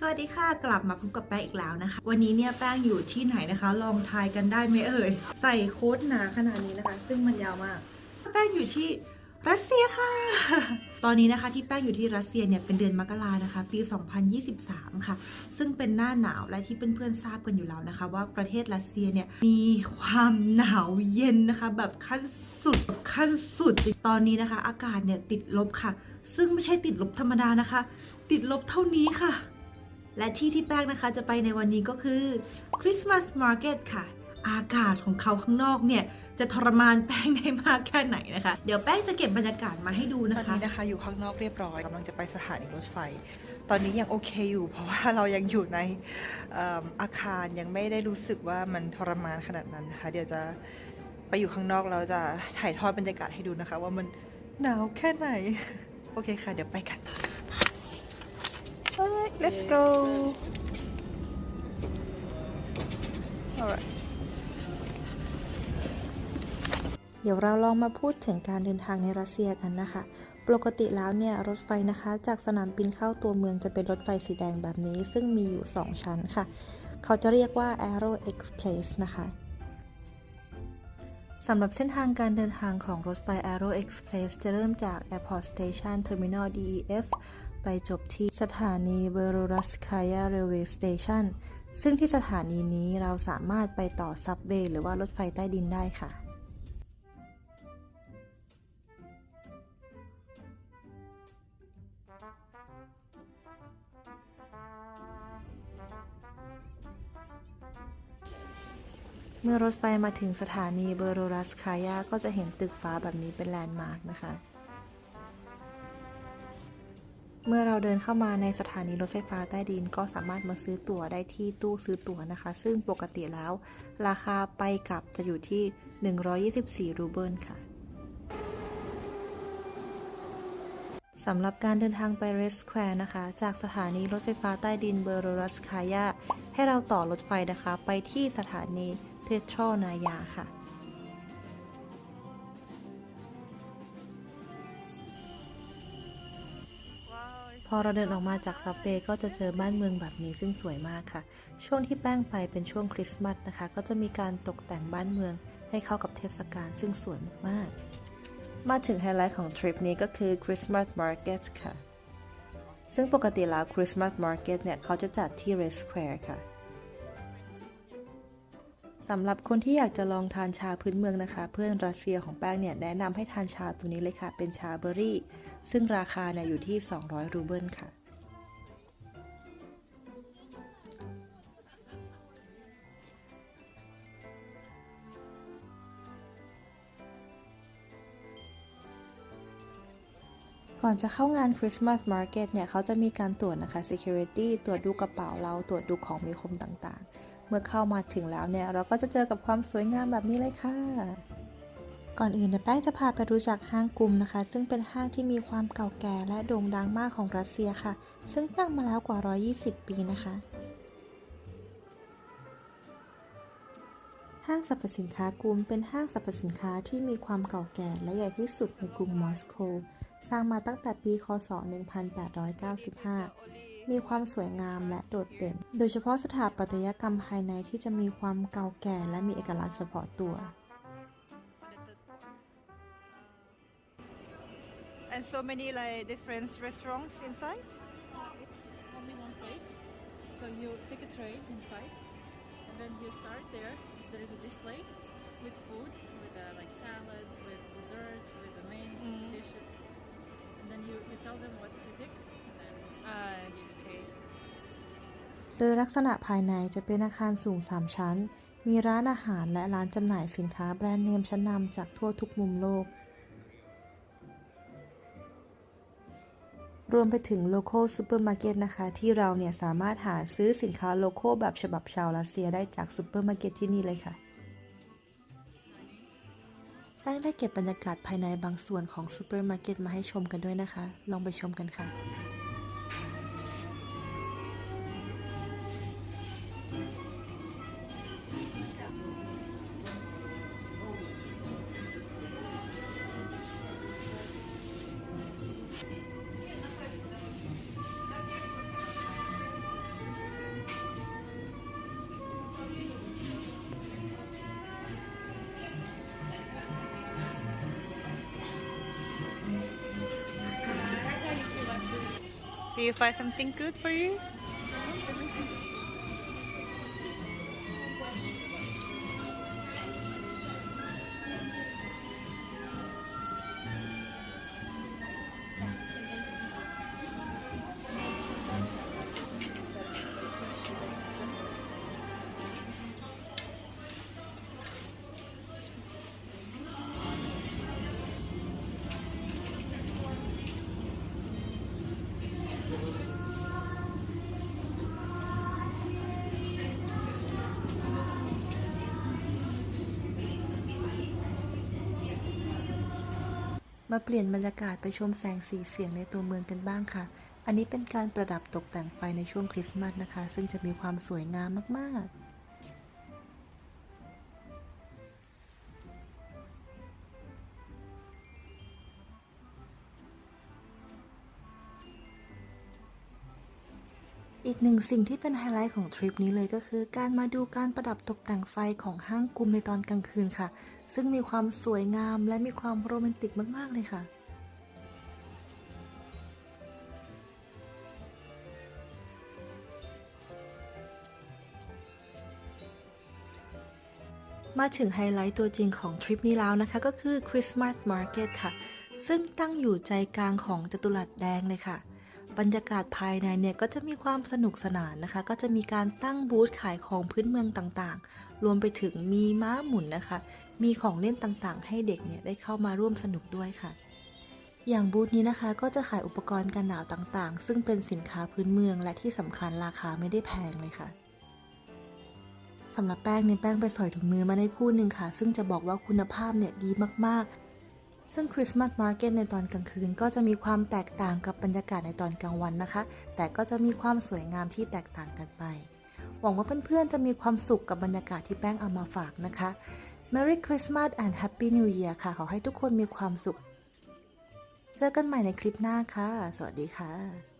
สวัสดีค่ะกลับมาพบกับแป้งอีกแล้วนะคะ วันนี้เนี่ยแป้งอยู่ที่ไหนนะคะ ลองทายกันได้ไหมเอ่ย ใส่โค้ดหนาขนาดนี้นะคะ ซึ่งมันยาวมาก แป้งอยู่ที่รัสเซียค่ะ ตอนนี้นะคะที่แป้งอยู่ที่รัสเซียเนี่ยเป็นเดือนมกรานะคะ ปี 2023 ค่ะ ซึ่งเป็นหน้าหนาวและที่เพื่อนๆทราบกันอยู่แล้วนะคะ ว่าประเทศรัสเซียเนี่ยมีความหนาวเย็นนะคะ แบบขั้นสุดขั้นสุดตอนนี้นะคะ อากาศเนี่ยติดลบค่ะ ซึ่งไม่ใช่ติดลบธรรมดานะคะ ติดลบเท่านี้ค่ะ และที่ที่แป้งนะคะจะไปในวันนี้ก็คือคริสต์มาสมาร์เก็ตค่ะ อากาศของเขาข้างนอกเนี่ย จะทรมานแป้งได้มากแค่ไหนนะคะ เดี๋ยวแป้งจะเก็บบรรยากาศมาให้ดูนะอนคะ นี้นะคะอยู่ข้างนอกเรียบร้อยกำลังจะไปสถานีรถไฟ ตอนนี้ยังโอเคอยู่ เพราะว่าเรายังอยู่ในเอิ่มอาคารยังไม่ได้รู้สึกว่ามันทรมานขนาดนั้นนะคะ เดี๋ยวจะไปอยู่ข้างนอกแล้วจะถ่ายทอดบรรยากาศให้ดูนะคะ ว่ามันหนาวแค่ไหน โอเคค่ะ เดี๋ยวไปกัน let's go Alright เดี๋ยวเราลองมาพูดถึงการเดินทางในรัสเซียกันนะคะ ปกติแล้วเนี่ยรถไฟนะคะจากสนามบินเข้าตัวเมืองจะเป็นรถไฟสีแดงแบบนี้ ซึ่งมีอยู่ 2 ชั้นค่ะ เขาจะเรียกว่า Aero Express นะคะสำหรับเส้นทางการเดินทางของรถไฟ Aero Express จะเริ่มจาก Airport Station Terminal DEF ไปจบที่สถานี b e r o r a s k a y a Railway Station ซึ่งที่สถานีนี้เราสามารถไปต่อ Subway หรือว่ารถไฟใต้ดินได้ค่ะเมื่อรถไฟมาถึงสถานีเบอร์โรรัสคายาก็จะเห็นตึกฟ้าแบบนี้เป็นแลนด์มาร์กนะคะ เมื่อเราเดินเข้ามาในสถานีรถไฟฟ้าใต้ดินก็สามารถมาซื้อตั๋วได้ที่ตู้ซื้อตั๋วนะคะ ซึ่งปกติแล้ว ราคาไปกลับจะอยู่ที่ 124 รูเบิลค่ะสำหรับการเดินทางไปเรสแควร์นะคะ จากสถานีรถไฟฟ้าใต้ดินเบอร์โรรัสคายาให้เราต่อรถไฟนะคะ ไปที่สถานีเททรอนายาค่ะ พอเราเดินออกมาจากซับเวย์ก็จะเจอบ้านเมืองแบบนี้ซึ่งสวยมากค่ะ ช่วงที่แป้งไปเป็นช่วงคริสต์มาสนะคะ ก็จะมีการตกแต่งบ้านเมืองให้เข้ากับเทศกาลซึ่งสวยมากๆ มาถึงไฮไลท์ของทริปนี้ก็คือคริสต์มาสมาร์เก็ตค่ะ ซึ่งปกติแล้วคริสต์มาสมาร์เก็ตเนี่ยเขาจะจัดที่เรสแควร์ค่ะ สำหรับคนที่อยากจะลองทานชาพื้นเมืองนะคะ เพื่อนรัสเซียของแป้งเนี่ยแนะนำให้ทานชาตัวนี้เลยค่ะ เป็นชาเบอร์รี่ ซึ่งราคาเนี่ยอยู่ที่ 200 รูเบิลค่ะ ก่อนจะเข้างาน Christmas Market เนี่ยเขาจะมีการตรวจนะคะ Security ตรวจดูกระเป๋าเราตรวจดูของมีคมต่างๆ เมื่อเข้ามาถึงแล้วเนี่ยเราก็จะเจอกับความสวยงามแบบนี้เลยค่ะ ก่อนอื่นเนี่ยแป้งจะพาไปรู้จักห้างกลุ่มนะคะ ซึ่งเป็นห้างที่มีความเก่าแก่และโด่งดังมากของรัสเซียค่ะ ซึ่งตั้งมาแล้วกว่า 120 ปีนะคะห้างสรรพสินค้ากรุมเป็นห้างสรรพสินค้าที่มีความเก่าแก่และใหญ่ที่สุดในกรุงมอสโก สร้างมาตั้งแต่ปี ค.ศ.1895 มีความสวยงามและโดดเด่น โดยเฉพาะสถาปัตยกรรมภายในที่จะมีความเก่าแก่และมีเอกลักษณ์เฉพาะตัว and so many like different restaurants inside It's only one place. So you take a tray inside, and then you start there. There is a display with food, with uh, like salads, with desserts, with the main dishes. And then you, you tell them what to pick, โดยลักษณะภายในจะเป็นอาคารสูง 3 ชั้น มีร้านอาหารและร้านจำหน่ายสินค้าแบรนด์เนมชั้นนำจากทั่วทุกมุมโลก รวมไปถึงโลโก้ซูเปอร์มาร์เก็ตนะคะ ที่เราเนี่ยสามารถหาซื้อสินค้าโลโก้แบบฉบับชาวรัสเซียได้จากซูเปอร์มาร์เก็ตที่นี่เลยค่ะแป้งได้เก็บบรรยากาศภายในบางส่วนของซูเปอร์มาร์เก็ตมาให้ชมกันด้วยนะคะ ลองไปชมกันค่ะ Do you find something good for you?. มาเปลี่ยนบรรยากาศไปชมแสงสีเสียงในตัวเมืองกันบ้างค่ะ อันนี้เป็นการประดับตกแต่งไฟในช่วงคริสต์มาสนะคะ ซึ่งจะมีความสวยงามมากๆ อีกหนึ่งสิ่งที่เป็นไฮไลท์ของทริปนี้เลยก็คือ การมาดูการประดับตกแต่งไฟของห้างกุมในตอนกลางคืนค่ะ ซึ่งมีความสวยงามและมีความโรแมนติกมากๆเลยค่ะมาถึงไฮไลท์ตัวจริงของทริปนี้แล้วนะคะก็คือ Christmas Market ค่ะ ซึ่งตั้งอยู่ใจกลางของจตุรัสแดงเลยค่ะ บรรยากาศภายในเนี่ยก็จะมีความสนุกสนานนะคะ ก็จะมีการตั้งบูธขายของพื้นเมืองต่างๆ รวมไปถึงมีม้าหมุนนะคะ มีของเล่นต่างๆ ให้เด็กเนี่ยได้เข้ามาร่วมสนุกด้วยค่ะ อย่างบูธนี้นะคะก็จะขายอุปกรณ์กันหนาวต่างๆ ซึ่งเป็นสินค้าพื้นเมืองและที่สำคัญราคาไม่ได้แพงเลยค่ะสำหรับแป้งเนี่ยแป้งไปสอยถุงมือมาได้คู่หนึ่งค่ะ ซึ่งจะบอกว่าคุณภาพเนี่ยดีมากๆ ซึ่งคริสต์มาสมาร์เก็ตในตอนกลางคืนก็จะมีความแตกต่างกับบรรยากาศในตอนกลางวันนะคะ แต่ก็จะมีความสวยงามที่แตกต่างกันไป หวังว่าเพื่อนๆจะมีความสุขกับบรรยากาศที่แป้งเอามาฝากนะคะ Merry Christmas and Happy New Year ค่ะ ขอให้ทุกคนมีความสุข เจอกันใหม่ในคลิปหน้าค่ะ สวัสดีค่ะ